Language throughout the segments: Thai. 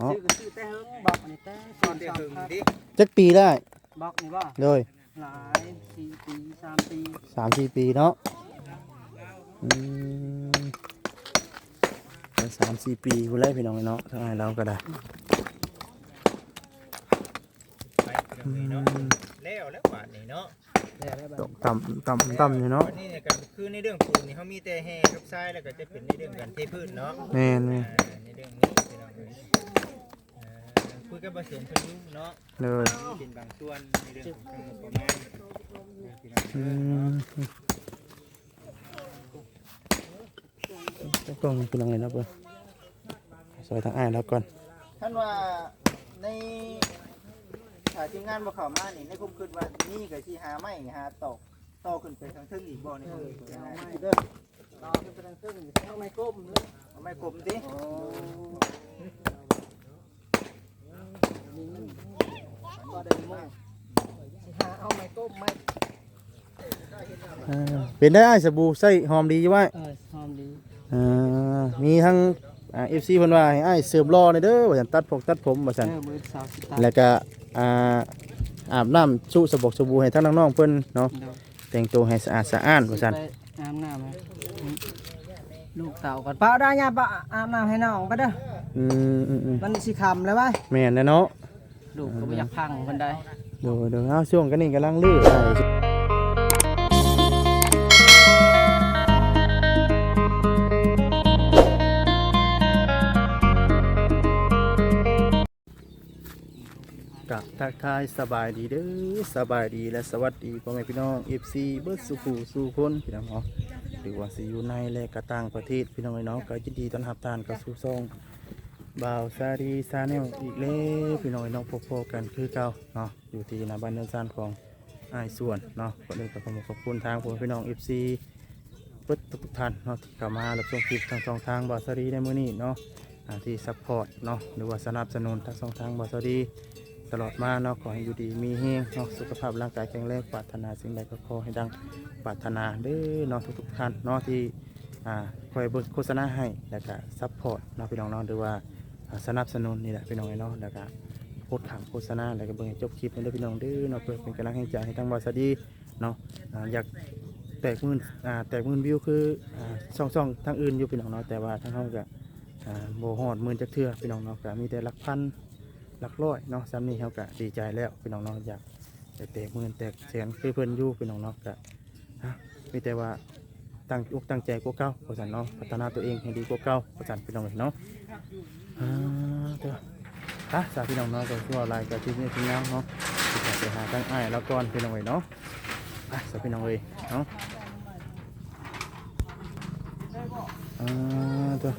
ซื้อก็ซื้อแต่เฮิงบอกอันนี้แต่ก่อนเดี๋ยวสามถึงดิจักปีได้บอกนี่ว่าโดยหลายสี่ปีสามปีสามสี่ปีเนาะอืมสามสี่ปีกูไล่พี่น้องเนาะทางไหนเราก็ได้ไปเดี๋ยวนี้เนาะแล้วแล้วบาดนี้เนาะแล้วได้แบบตกต่ำต่ำต่ำอยู่เนาะวันนี้เนี่ยก็คือในเรื่องปูนนี่เขามีแต่แห่กับทรายแล้วก็จะเป็นในเรื่องการเทพื้นเนาะแม่นแม่อ่าในเรื่องนี้พี่น้องเอ้ย คุยกับบ่เสียงเพิ่นอยู่เนาะเลยเป็นบางส่วนในเรื่องของทางงบประมาณพี่น้องอืเอ้ยเนาะมจะกล้องพี่น้องเลยนะเพื่อนสวยทางอ้ายแล้วก่อนท่านว่าในถ้าทีมงานบ่เข้ามานี่ในผมคิดว่านี่ก็สิหาไม้หาตอกต่อขึ้นไปทางเทิงอีกบ่นี่เออเด้เอาอไม่เด้อต่อขึ้นไปทางซึ่งเอาไม่ก้มเลยเอาไม้กลมสิก็ได้มั่งสิหาเอาไม่ก้มไม่ อ่าเป็นได้อ้ายสบู่ใส่หอมดีอยู่ไว้เออหอมดีอ่ามีทั้งอ่าเอฟซีเพิ่นว่าให้อ้ายเสริมรอในอยเด้อว่าซั่นตัดผมตัดผมว่าเอซั่นอมือสาวสิตาแล้วก็อ่าอาบน้ำชุสบกสบู่ให้ทั้งน้องๆเพิ่นเนาะเดี๋ยวแต่งตัวให้สะอาดสะอ้านว่าซั่นไปอาบน้ำไหมลูกเต่าก่อนป้าได้ยังป้าอาบน้ำให้น้องไปเด้ออืมอืมอืมมันสิคำเลยไหมแม่นแน่เนาะ ลูกก็ไม่อยากพังคนใดเดี๋ยวเดี๋ยวเอาช่วงกันนี่กำลังลื้ออ้ายกับทักทายสบายดีเด้อสบายดีและสวัสดีพ่อแม่พี่น้อง FC เบิร์ดสุขูสู่คนพี่น้องเนาะหรือว่าสิอยู่ในและกระต่างประเทศพี่น้องเนาะก็ยินดีต้อนรับทานกับสู่ซ่อง บ่าวซาดีซาแนลอีกแล้วพี่น้องเนาะพบกันคือเก่าเนาะอยู่ที่หน้าบ้านเนินซานของไอ้ส่วนเนาะก็เลยขอขอบคุณทางพ่อแม่พี่น้อง FC เบิดทุกท่านเนาะที่เข้ามารับชมคลิปทางช่องทางบ่าวซาดีในมื้อนี้เนาะที่ซัพพอร์ตเนาะหรือว่าสนับสนุนทางช่องทางบ่าวซาดีตลอดมาเนาะขอให้อยู่ดีมีเฮงเนาะสุขภาพร่างกายแข็งแรงปรารถนาสิ่งใดก็ขอให้ดังปรารถนาเด้อเนาะทุกๆท่านเนาะที่อ่าคอยเบิ่งโฆษณาให้แล้วก็ซัพพอร์ตเนาะพี่น้องเนาะหรือว่า สนับสนุนนี่แหละพี่น้องเนาะแล้วก็โพสต์ถามโฆษณาแล้วก็เบิ่งจบคลิปให้เด้อพี่น้องเด้อเนาะเพื่อเป็นกำลังใจให้ทางบริษัทดีเนาะอยากแตกหมื่นอ่าแตกหมื่นวิวคือช่องช่องทางอื่นอยู่พี่น้องเนาะแต่ว่าทางเฮาก็อ่าบ่ฮอดหมื่นจักเทือพี่น้องเนาะก็มีแต่หลักพันหลักร้อยเนาะซ้ำนี้เขาก็ดีใจแล้วพี่น้องเนาะอยากแตกหมื่นแตกแสนคือเพิ่นอยู่พี่น้องเนาะก็มีแต่ว่าตั้งอกตั้งใจกว่าเก่าประสันเนาะพัฒนาตัวเองให้ดีกว่าเก่าประสันพี่น้องเลยเนาะ อ่าเด้อฮะสาพี่น้องเนาะก็คือว่าลายก็ชิ้นนี้ชิ้นน้ำเนาะจะไปหาตั้งอ้ายแล้วก่อนพี่น้องเลยเนาะอะสาพี่น้องเลยเนาะอ่าเด้อ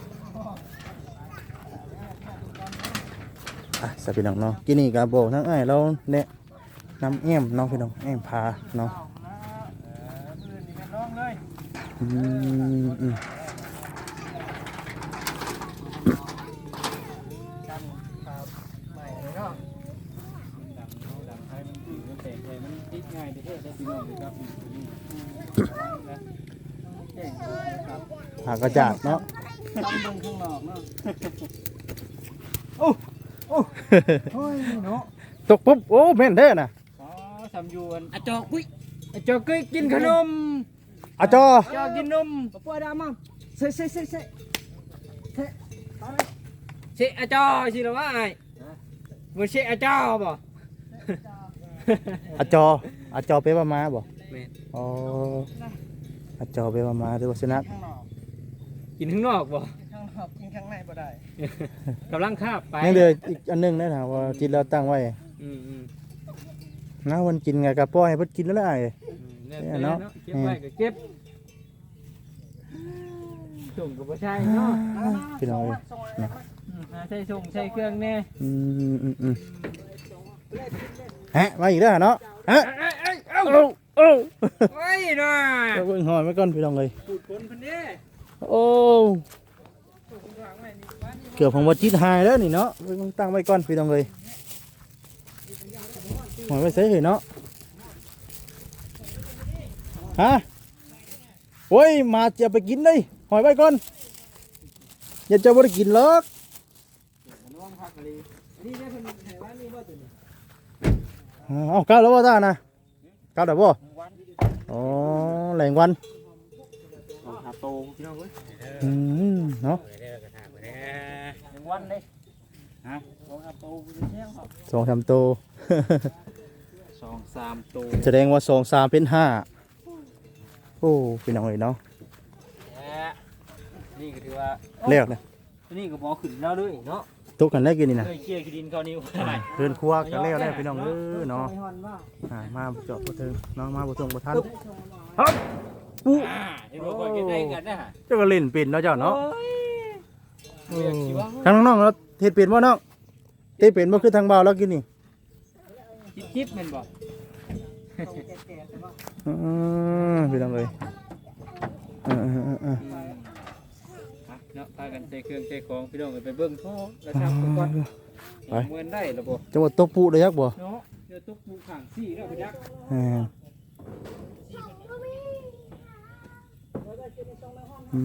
อะสวัสดีน้องเนาะกินนี่กับโบทั้งไอ้ายเราเนี่ยน้ำเอี่ยมเน้องพี่น้องเอี่ยมพาเนาะอืมอืม ใหม่เลยเนาะ ดังเอาดังให้มันถือมันแตกให้มันติดง่ายเด้อได้พี่น้องเลยครับนี่ เก่งครับ หา กระจาดเนาะตำบลข้างนอกเนาะโอ้ยเนาะตกปุ๊บโอ้แม่นเด้อน่ะอ๋อสำยวนอาจอกปุ้ยไอ้เจ้าเคยกินขนมอาจอเจ้ากินนมปะปัวดามั่งเซ่เซ่เซ่เซ่เซ่ตอนนี้เชะอาจอสิละว่าไอ้บ่เชะอาจอบ่อาจออาจอเปว่ามาบ่แม่นอ๋ออาจอเปว่ามาหรือว่าสุนัขข้างนอก กินข้างนอกบ่ข้างนอกกินข้างในบ่ได้กำลังคาบไปยังเหลืออีกอันหนึงนะนะว่าที่เราตั้งไว้อืมอืมนะวันกินไงกับป้อยให้เพิ่นกินแล้วล่ะไอ้ อืมแน่เนี่ยเนาะเนาะ เก็บไว้ก็เก็บส่งกับบ่ใช่เนาะพี่น้องเอ้ยอืมหาใช้ส่งใช้เครื่องแน่อืมอืมอืมฮะมาอีกแล้วเนาะฮะเอ้ยเอ้ยเอ้าโอ้โอ้ไว้หน่อยเอาเบิ่งหอยไว้ก่อนพี่น้องเลย ปูดคนเพิ่นเด้ โอ้เกือบของวัดจิตหายแล้วนี่เนาะเบิ่งตั้งไว้ก่อนพี่น้องเลยหอยไว้ใส่เหเนาะฮะโอ้ยมาจะไปกินเลยหอยไว้ก่อนอย่าจะบ่ได้กินหรอกน้องเก่าแล้วว่านี่บ่ตัวนี้อ๋อเกลับแล้วบ่ตานะกลับแล้วบ่วันอ๋อแหล่งวัน โตพี่น้องเว้ยอืมเนาะหนึ่งวันเลยฮะสองหาโตกูจะเที่ยงครับสองสามตัวสองสามโตแสดงว่าสองสามเป็นห้าโอ้พี่น้องเลยเนาะนี่ก็ถือว่าเรียกเลยนี่ก็บอกขึ้นแล้วด้วยเนาะตุกกันได้กินนี่นะเคยเชี่ยคือดินเขานี่ว่าเดินครัวกันแล้วแล้วพี่น้องเออเนาะไม่ฮอนว่าอ่ามาบ่เจาะบ่ถึงเนาะมาบ่ถึงบ่ทัน ปุ๊เห็นบอกว่าจะได้กันนะฮะเจ้าก็เล่นเป็นเนาะเจ้าเนาะโอ้ยอยากคิดว่าทางน้องๆเราเฮ็ดเป็นบ่น้องเฮ็ดเป็นบ่คือทางบ่าวเรากินนี่จิ๊บจิ๊บแม่นบอกตรงแก่ๆแต่ว่าอือพี่น้องเอ้ยเออๆๆเนาะพากันใส่เครื่องใส่ของพี่น้องไปเบิ่งพ่อแล้วทำก่อนไปเมื่อได้ระบบๆจังหวัดตกปุได้ยักบ่เนาะเดี๋ยวตุกปูขังสี่แล้วไปยัก เออ อื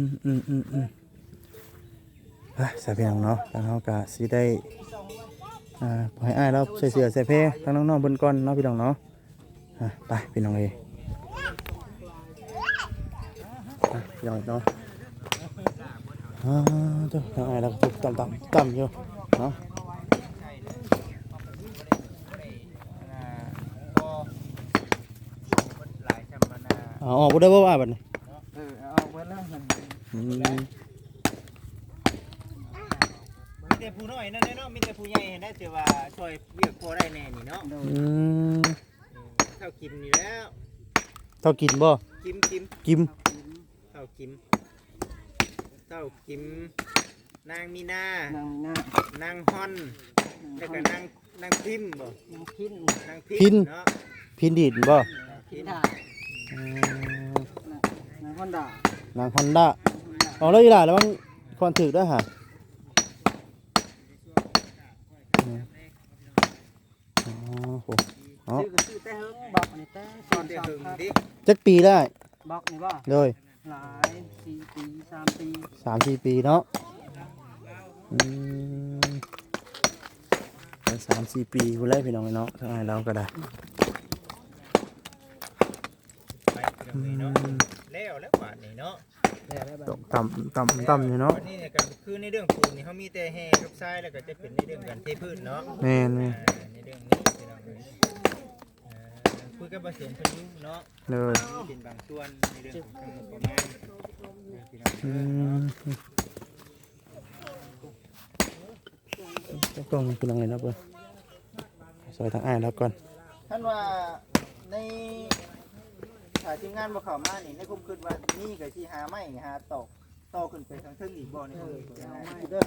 มอืมอืมอืมไปสายเพียงเนาะทางเฮาก็สิได้อ่าปล่อยอ้ายเราใส่เสื้อใส่เพทางน้องๆเพิ่นก่อนเนาะพี่น้องเนาะอะไปพี่น้องเอ้ยอะพี่น้องเนาะอ่าเจ้าทางอ้ายเราก็ทุกต่ำๆต่ำอยู่เนาะก็หลายจำมานาเอาออกบ่ได้บ่ว่าบัดนี้ เออเอาไว้แล้ว มันอืมมีแต่ผู้น้อยนั่นเนาะมีแต่ผู้ใหญ่ได้แต่ว่าช่วยเวียกพอได้แน่นี่เนาะอืมเท่ากินนี่แล้วเท่ากินบ่กิมกิมกิมเท่ากิมเท่ากิมนางมีนานางหน้านางฮอนแล้วก็นางนางพิมพ์บ่นางพินนางพิมพ์เนาะพินดีดบ่พินดาอืมนางฮอนดานางฮอนด้า เอาแล้วอีหล่ะแล้วมันคอนถึกได้อฮะอืมอ๋อโหเนาะซื้อก็ซื้อแต่เฮิงบอกอันนี้แต่ตก่ออนนเด็กสามหึงพันดิจักปีได้บอกนี่ว่าโดยหลายสี่ปีสามปีสามสี่ปีเนาะอืมสามสี่ปีผู้แรกพี่น้องเนาะทางไหนเราก็ได้ไปเดี๋ยวนี้เนาะแล้วแล้วบาดนี้เนาะแล้วได้แบบ ตกต่ำต่ำต่ำอยู่เนาะวันนี้เนี่ยก็คือในเรื่องปูนนี่เขามีแต่แห่กับทรายแล้วก็จะเป็นในเรื่องการเทพื้นเนาะแม่นแม่นอ่าในเรื่องนี้พี่น้องเอ้ยอ่าคุยกับประเสียนเพิ่นอยู่เนาะเลยเป็นบางส่วนในเรื่องของทางงบประมาณอ่าพี่น้องอืเอ้ยเนาะมกล้องพี่น้องเลยนะเพื่อนซอยทางอ้ายแล้วก่อน ท่านว่าใน ถ่ายทีมงานบ่เข้ามานี่ในคุมคิดว่านี่ก็สิหาไม้หาตอกต่อขึ้นไปทางเทิงอีกบ่ในคุมคิดว่าไงเด้อ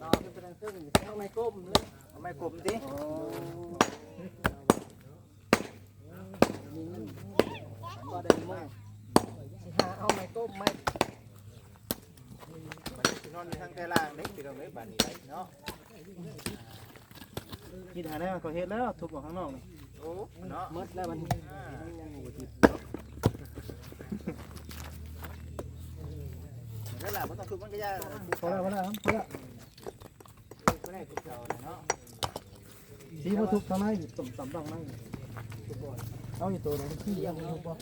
เราขึ้นไปทางซึ่งเอาไม้ก้มเลยเอาไม้กลมติมีเงินก็ได้มั่งสิหาเอาไม้ก้มไม้มันสินอนอยู่ทางแต่ล่างเด้พี่น้องเอ้ยบ้านนี้ได้เนาะคิดหาแล้วก็เฮ็ดแล้วทุบออกข้างนอกโอ้เนาะหมดแล้วมัน อ่าแล้วล่ะบ่ต้องทุบมันก็ยากพอแล้วพอแล้วพอแล้วบ่ได้ทุบเจ้าเนาะสีบ่ทุบทางไหนต่ำต่ำต้องไหนเอาอยู่ตัวไหนขี้ยังทุบบ่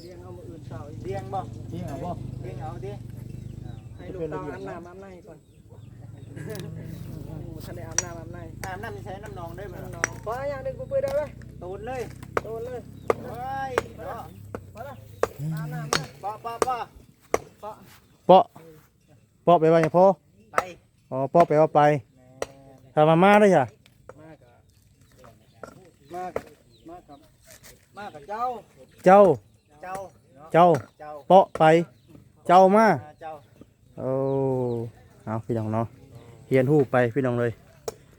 เลี้ยงเอามาอื่นเสาเลี้ยงบ่ขี้ยงเอาบ่เลี้ยงเอาดิให้ลูกเต่าอาบน้ำอาบในก่อนท่านได้อาบน้ำอาบในอาบน้ำใช้น้ำนองได้บ่น้เนองพออย่างดึงกูไปได้ไหมตูนเลยโตเลยโอ้ยเนาะพอละอาบน้ำนะปะปะปะปะ เปาะเปาะไปว่าอย่างพอไปอ๋อเปาะไปว่าไปถ้ามามาได้จ้ะมากมากมากกับมากกับเจ้า เจ้าเจ้าเนาะเจ้า เจ้า เปาะไป เจ้ามาอ่าเจ้าโอ้เอาพี่น้องเนาะเฮียนหู้ไปพี่น้องเลย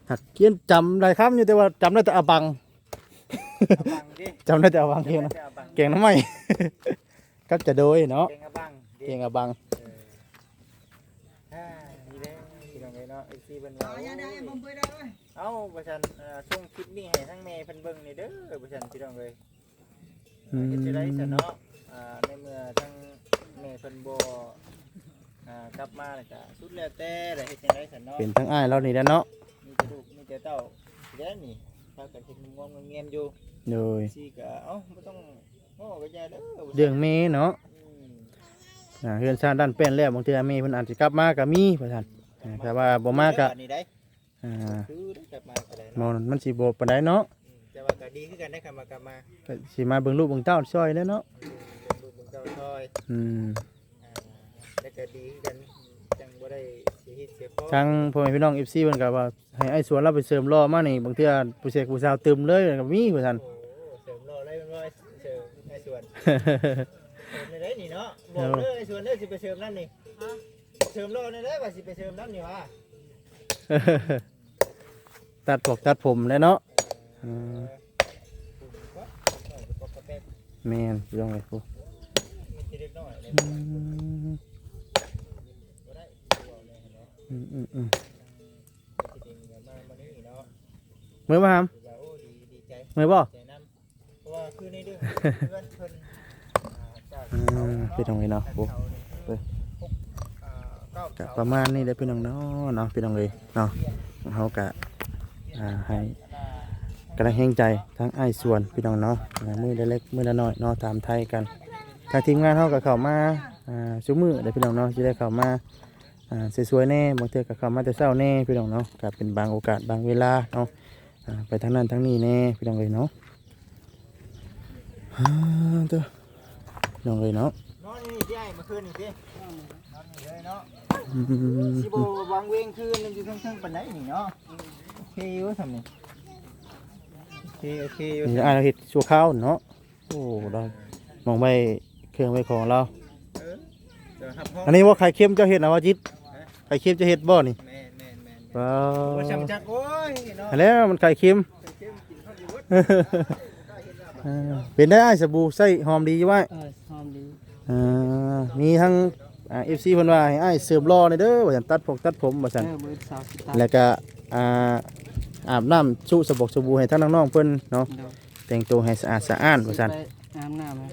หัดเขียนจำได้ครับอยู่แต่ว่าจำได้แต่อาบังเอาบังดิจำได้แต่อาบังเองนะเอาบังเก่งน้ำไหมครับจะโดยเนาะ เก่งเอาบังดิเก่งอาบังอ่าดีแล้วพี่น้องเอ้ยเนาะไอ้ที่เพิ่นว่าเอาอย่างใดผมไปได้ไหมเอ้าประชันเอ่อส่งคลิปนี้ให้ทั้งแม่เพิ่นเบิ่งนี่เด้อประชันพี่น้องเอ้ยอืม เฮ็ดจะได้ซะเนาะอ่าในเมื่อทั้งแม่เพิ่นบ่อ่ากลับมาแล้วก็สุดแล้วแต่ได้เฮ็ดจังได๋ซั่นเนาะ เป็นทั้งอ้ายเรานี่แหล้วเนาะมีแต่ลูกมีแต่เต้าแล้นี่พากันเฮ็ดงงๆเงียบๆอยู่โดยสิก็เอ้าบ่ต้องโอ้ก็อย่าเด้อเรื่องเมเนาะ อืมอ่าเฮือนชาติด้านเป็นแล้วบางเทื่อเมเพิ่นอาจสิกลับมาก็มีว่าซั่นอ่าแต่ว่าบ่มาก็อันนี้ได้อ่าคือได้กลับมาก็ได้มอเนาะนมันสิบ่ปานใดเนาะอืมแต่ว่าก็ดีคือกันได้กลับมากลับมาก็สิมาเบิ่งลูกเบิ่งเต้าช่วยเด้อเนาะลูกมึงเจ้าซอยอืมอ่าแล้วก็ดีคือกันจังบ่ได้เสียเฮ็ดเสียคอทางพ่อแม่พี่น้อง FC เพิ่นก็ว่าให้ไอ้สวนเราไปเสริมล้อมานี่บางเทื่อผู้เสกผู้สาวตึมเลยก็มีว่าซั่น โอ้เสริมรอได้มันว่าเสริมไอ้ส่วนเสริมในได้นี่เนาะ บอกเลยไอ้ส่วนเด้อสิไปเสริมนั่นนี่เสริมรอในได้ว่าสิไปเสริมนั่นนี่ว่าตัดปกตัดผมแล้วเนาะอ่าแม่นพี่น้องเอ้ยผู้อืมอืมอืมอืมเมื่อบ่ครับเมื่อบ่อืมพี่น้ องเอ้ยเนาะโอ้กะประมาณนี้เด้พี่น้องเนาะเนาะพี่น้องเอ้ยเนาะเฮากะให้กำลังแห่งใจทั้งไอ้ส่วนพี่น้องเนาะมือเล็กมือละน้อยเนาะตามไทยกันทางทีมงานเฮาก็เข้ามาอ่าซุมือเด้พี่น้องเนาะสิได้เข้ามาสวยๆแน่บางเทื่อก็เข้ามาแต่เช้าแน่พี่น้องเนาะก็เป็นบางโอกาสบางเวลาเนาะไปทางนั้นทางนี้แน่พี่น้องเลยเนาะฮ่าเด้อ น้องเลยเนาะนอนนี่ที่ไอ้เมื่อคืนนี่สินอนนี่เลยเนาะสิบวางเวงคืนนึงอยู่ทั้งๆปานใดนี่เนาะโอเคอยู่ทำนี่โอเคโอเคอยู่นี่อ่าเราเห็ดชั่วข้าวเนาะโอ้เรามองไปเครื่องไว้ของเรา เออเดี๋ยวครับห้องอันนี้ว่าไข่เค็มเจ้าเห็ดนะว่าจิตไข่เค็มเจะเห็ดบ่นี่แม่นแม่นแม่นว้าว่าจำวจักโอ้ยเนาะ อันแล้วมันไข่เค็ม เค็มกินข้าวดีเวิร์ด อ่าเป็นได้อ้ายสบู่ใส่หอมดีอยู่ไว้เออหอมดีอ่ามีทั้งอ่า FC เพิ่นว่าให้อ้ายเสริมรอหน่อยเด้อว่าซั่นตัดผมตัดผมว่าซั่น เออมือสาวสิตาแล้วก็อ่าอาบน้ำชุสบกสบู่ให้ทั้งน้องๆเพิ่นเนาะเดี๋ยวแต่งตัวให้สะอาดสะอ้านว่าซั่นไปอาบน้ำให้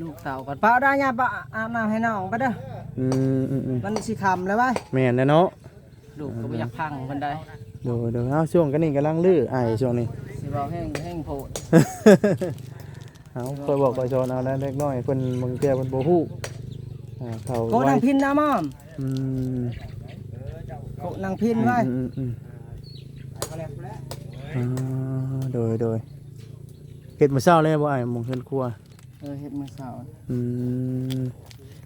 ลูกเต่ากันป้าได้ยาป้าอาบน้ำให้น้องไปเด้ออืมอืมอืมมันสิคำเลยไว้แม่นแน่เนาะลูกก็ไม่อยากพังบันได เดี๋ยวเดี๋ยวเอาช่วงกันนี่กำลังลื้อไอ้ช่วงนี้สิบอกแห้งแห้งโผล่เอาคอยบอกคอยสอนเอาแล้วเล็กน้อยเพิ่นบางเทื่อเพิ่นบ่ฮู้อ่าเขาโคไว้นางพินนะมอมอืมโคนางพินไว้อืมอืมอ่าโดยโดยเฮ็ดมื้อเช้าเลยบ่อ้ายหมองเฮือนครัวเออเฮ็ดมือสาวอืม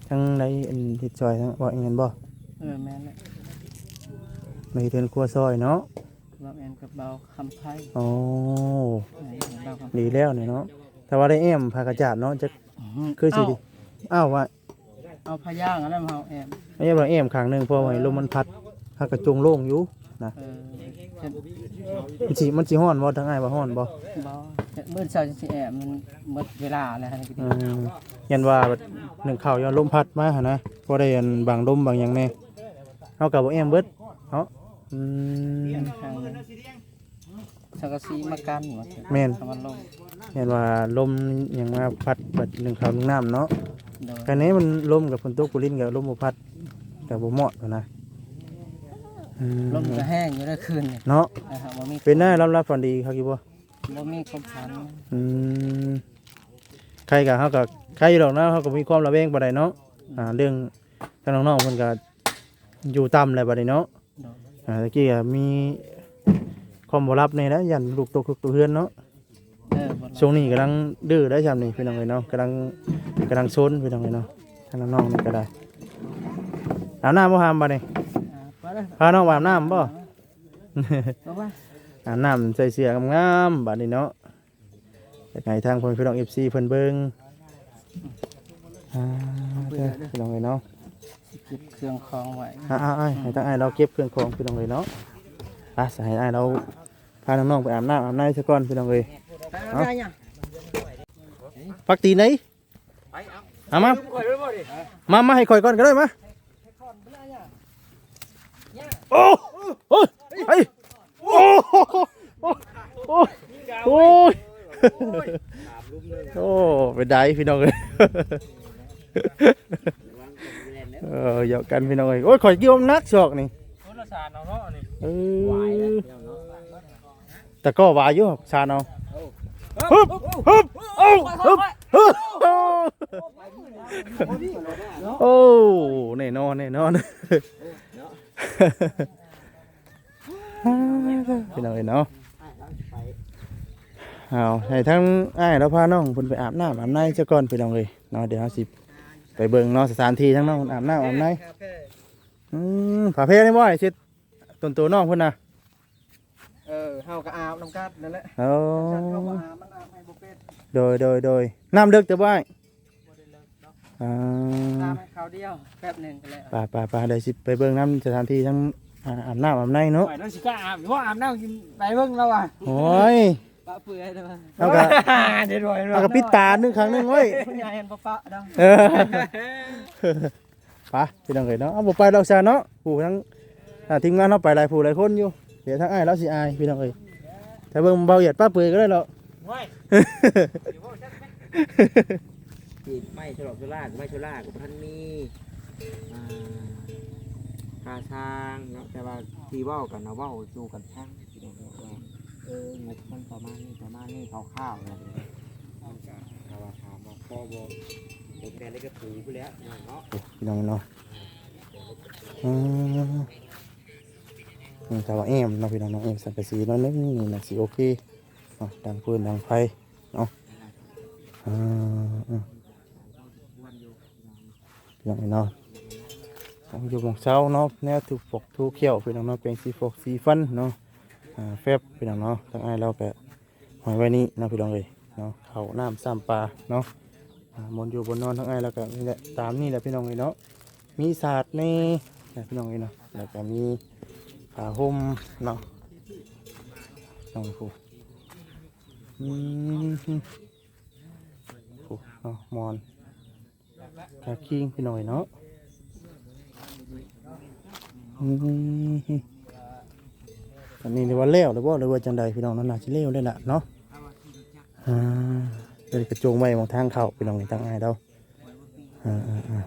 ทั้งในอันเฮ็ดซอยทั้งบ่อย่างนั้นบ่เออแม่นแหละ ในเฮือนครัวซอยเนาะเราแอนกับเบาคำไพ่อ๋อเออเบาคำดีแล้วนี่เนาะแต่ว่าได้แอมพากระจาดเนาะจะคือสิดิอ้าวว่าเอาพะย่างอะไรมาเอาแอมไม่ใช่ว่าแอมข้างหนึงเพราะว่าให้ลมมันพัดพากระจงโล่งอยู่เออเฮ็ดมันสิมันสิฮ้อนบ่ทั้งอ้ายว่าฮ้อนบ่เบาเฮ็ดมื้อเช้าสิแอมมันหมดเวลาแล้วหั่นก็ดีอืมยันว่าแบบหนึ่งข้าวย้อนลมพัดมาหั่นนะบ่ได้อันบางลมบางหยังแน่เฮาก็บ่แอมเบิดเนาะ อืมทางสังกะสีมากันว่าเถอะแม่น ทำมันลงยันว่าลมหยังมาพัดเบิดหนึ่งข้าวหนึ่งน้ำเนาะโดยกันนี้มันลมกับฝนตกกุลินกับลมบ่พัดก็บ่เหมาะกันนะอืมลมก็แห้งอยู่ได้คืนนี่เนาะนะฮะบ่มีเป็นได้รับรับฝันดีครับกี่บ่บ่มีความพันอืมใครกับเขากับใครอยู่ดอกนะเขาก็มีความระแวงบ่ได้เนาะอ่าเรื่องทางน้องๆเพิ่นก็อยู่ต่ำเลยบ่ได้เนาะโดยอ่า ตะกี้ก็มีความบ่รับในนะยันลูกตกลูกตัวเฮือนเนาะเออบ่ช่วงนี้กำลังดื้อได้จำนี่พี่น้องเอ้ยเนาะกำลังกำลังซนพี่น้องเอ้ยเนาะทางน้องๆนี่ก็ได้อาบน้ำบ่หามบ่นี่อ่าไปเด้อพาน้องไปอาบน้ำบ่เอาไว้อาบน้ำใส่เสื้องามๆบัดนี้เนาะจากไงทางคนพี่น้อง FC เพิ่นเบิ่งอ่าเด้อพี่น้องเอ้ยเนาะสิ เก็บเครื่องของไว้อ่าอ่าอ่าให้ทางไอ้ายเราเก็บเครื่องของพี่น้องเลยเนาะอะสให้ไอ้ายเราพาน้องๆไปอาบน้ำอาบน้ำซะก่อนพี่น้องเลยไปเอา ได้ยังปักตีไหนเอามามามาให้ข่อยก่อนก็ได้มาโอ้โอ้ยไอ้โอ้โอ้โอ้โอ้โอ้ยโอ้ไปได้พี่น้องเลย โอ้หยอกกันพี่น้องเอ้ยโอ้ยข่อยเกี่ยวนักชอกนี่คนละสารเอาเนาะนี่เอไหวอแล้วแต่ก็หวายอยู่ชาเนาะฮึบฮึบเอ้าฮึบฮึบโอ้แน่นอนแน่นอนพี่น้องเอ้ยเนาะเอาให้ทั้งอ้ายแล้วพาน้องเพิ่นไปอาบน้ำอาบในซะก่อนพี่น้องเอ้ยเนาะเดี๋ยวเฮาสิ ไปเบิ่งเนาะสถานที่ทั้งน้องอาบน้ำอาบในอืมผาเพนี่บ่ไอ้ชิดต้นตัวน้องเพิ่นน่ะเออเฮาก็อาบน้ำกัดนั่นแหละเอาจันเขาก็อาบมันอาบให้บ่เป็นโดยโดยโดยน้ำเลิกจะบ่ายอ่าอาบให้เขาวเดียวแป๊บหนึงก็แล้วป่าป่าป่าเดี๋ยวสิไปเบิ่งน้ำสถานที่ทั้งอ่าอาบน้ำอาบในเนาะปล่อยน้องสิกล้าอาบหรือว่าอาบน้ำกินไปเบิ่งแล้วอะโอ้ยปะ เปื่อยได้ป่ะเอากะเดี๋ยวรวยเอากะปิดตาหนึ่งครั้งหนึงไว้ยคุณยายเห็นปะปะดอกเออไปพี่น้องเอ๋ยเนาะเอาบ่ไปดอกซะเนาะผู้ทั้งอ่าทีมงานเราไปหลายผู้หลายคนอยู่เดี๋ยวทั้งอ้ายเราสิอายพี่น้องเอ๋ยถ้าเบิ่งเบาเหยียดป้าเปื่อยก็ได้หรอกไว้ที่ไม่ฉลอกฉลากไม่ฉลากท่านมีอ่าคาช้างเนาะแต่ว่าที่เว้ากันนะเว้าสู่กันช่างที่เราบอกว่าเออ งบมันประมาณนี้ประมาณนี้คร่าวๆนะแต่ว่าถามว่าพอบ่ผมแปลเลยก็ถูไปแล้วเนาะพี่น้องเนาะอืมนี่ว่าแอมเนาะพี่น้องเนาะแอมสังกะสีเนาะนึงนี่นะสิโอเคเนาะดังปืนดังไฟเนาะอ่าพี่น้องเนาะต้องอยู่บงเช้าเนาะแนวถูกปกถูกเขียวพี่น้องเนาะเป็นสีฟกสีฟันเนาะ แฟบพี่น้องเนาะทั้งอ้เราก็หอยไว้นี่นะพี่น้องเอ้ยเนาะเขาน้ำซ้ำปลาเนาะอ่ามนอยู่บนนอนทั้งไงแล้วก็นี่แหละตามนี่แหละพี่น้องเลยเนาะมีศาสตร์ในนะพี่น้องเลยเนาะแล้วก็มีผ้าห่มเนาะน้องครูอืมครูเนาะมอนกาคิงพี่น้องเลยเนาะอืม อันนี้เรียกว่าเลี้ยวหรือว่าหรือว่าจังใดพี่น้องนั่นน่าจะเลี้ยวได้ละเนาะอ่าเดินกระโจงไว้มองทางเข้าไปลองในทางอ้ายเราอ่าอ่าอ่า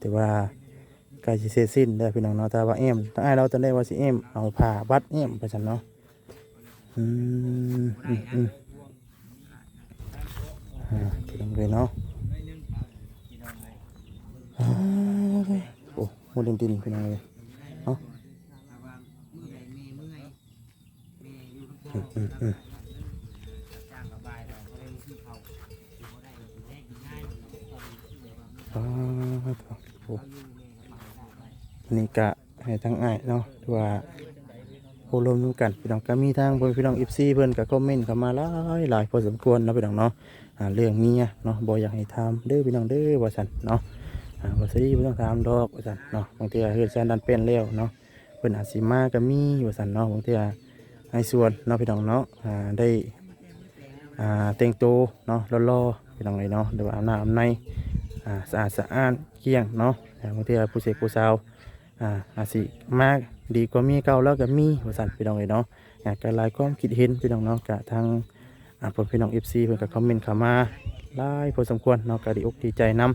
แต่ว่าใกล้สิเสร็จสิ้นได้วพี่น้องเนาะแต่ว่าเอ็มทางอ้เราตอนแรกว่าสิเอ็มเอาผ่าบัดเอ็มไปฉันเนาะอืมอืมอืมอ่าพี่น้องเลยเนาะอ่าโอ้โหดินดินพี่น้องเลยเนาะอืมอืมอืม อ่าโอ้ นี่กะให้ทั้งอ้เนาะที่ว่าโอ้รวมดูกันพี่น้องก็มีทางเพิ่นพี่น้องอีซีเพิ่นก็คอมเมนต์เข้ามาหลายหลายพอสมควรเนาะพี่น้องเนาะเรื่องเมียเนาะบ่อยากให้ทำเด้อพี่น้องเด้อว่าซั่นเนาะอ่าบ่สิบ่ต้องถามดอกว่าซั่นเนาะบางทีเฮ็ดแซนดันเป็นแล้วเนาะเพิ่นอาจสิมาก็มีว่าซั่นเนาะบางทีก็ ให้ส่วนเนาะพี่น้องเนาะอ่าได้อ่าแต่งตัวเนาะรอๆพี่น้องเลยเนาะหรือว่าอาบน้ำอาบในอ่าสะอาดสะอ้านเกลี้ยงเนาะแต่บางทีผู้เสกผู้สาวอ่าอาสิมากดีกว่ามีเก่าแล้วก็มีว่าสั่นพี่น้องเลยเนาะอยากจะลายความคิดเห็นพี่น้องเนาะกะทางอ่าพวกพี่น้องเอฟซีเพิ่นก็คอมเมนต์เข้ามาหลายพอสมควรเนาะก็ดีอกดีใจนํ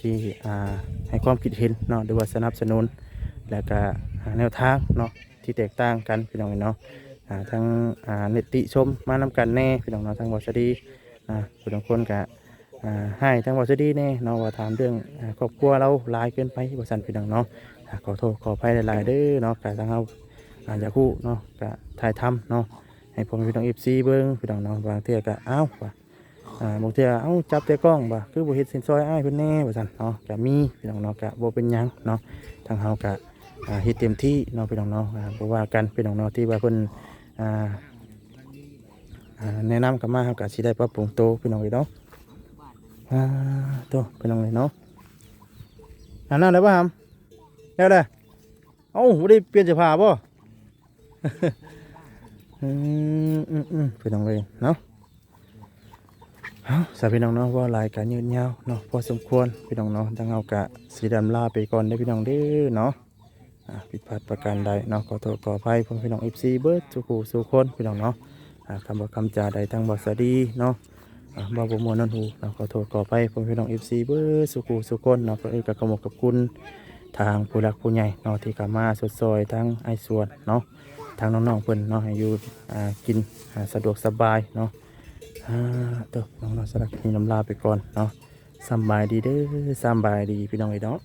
ที่อ่าให้ความคิดเห็นเนาะหรือว่าสนับสนุนแล้วก็หาแนวทางเนาะที่แตกต่างกันพี่น้องเนาะ ทั้งเนติชมมานำกันแน่พี่น้องเนาะทั้งบอชดีอ่าผู้บางคนก็อ่าให้ทั้งบอสดีแน่เนาะว่าถามเรื่องครอบครัวเราหลายเกินไปบริษัทพี่น้องเนาะขอโทษขออภัยหลายๆเด้อเนาะกะทางเราอาจจะคู่เนาะกะถ่ายทำเนาะให้ผมพี่น้องเอฟซีเบิ้งพี่น้องเนาะบางเทื่อก็เอ้าว่ะอ่าบางเทื่อเอ้าจับแต่กล้องว่ะคือบ่เฮ็ดสินซอยอ้ายเพิ่นแน่บริษัทเนาะกะมีพี่น้องเนาะกะบ่เป็นยังเนาะทางเฮากะอ่าเฮ็ดเต็มที่เนาะพี่น้องเนาะอ่าบ่ว่ากันพี่น้องเนาะที่ว่าเพิ่น อ่าอ่าแนะนำกันมาเฮากะสิได้ปรับปรุงโตพี่น้องเอ้ยเนาะอ่าตัวเป็นยังไงเนาะอันนั้นได้ป่ะครับแล้วได้เอ้าไม่ได้เปลี่ยนเสื้อผ้าป่ะอืมอืมอืมเป็นยังไงเนาะเอาสาพี่น้องเนาะว่าลายการยืดยาวเนาะพอสมควรพี่น้องเนาะจังเอากะสีดำลาไปก่อนได้พี่น้องเด้อเนาะ ผิดพลาดประการใดเนาะขอโทษขออภัยพ่อพี่น้องเอฟซีเบิร์ดสุขูสุคนพี่น้องเนาะคำบอกคำจาใดทั้งบอสดีเนาะบ่าวมวนนันหูเนาะขอโทษขออภัยพ่อพี่น้องเอฟซีเบิร์ดสุขูสุคนเนาะก็เอกับกมกกับคุณทางผู้รักผู้ใหญ่เนาะที่กามาสดซอยทั้งไอส่วนเนาะทางน้องๆเพื่อนเนาะให้อยู่กินสะดวกสบายเนาะตัวน้องๆสลักมีน้ำลาไปก่อนเนาะสบายดีเด้อสบายดีพี่น้องไอ้เนาะ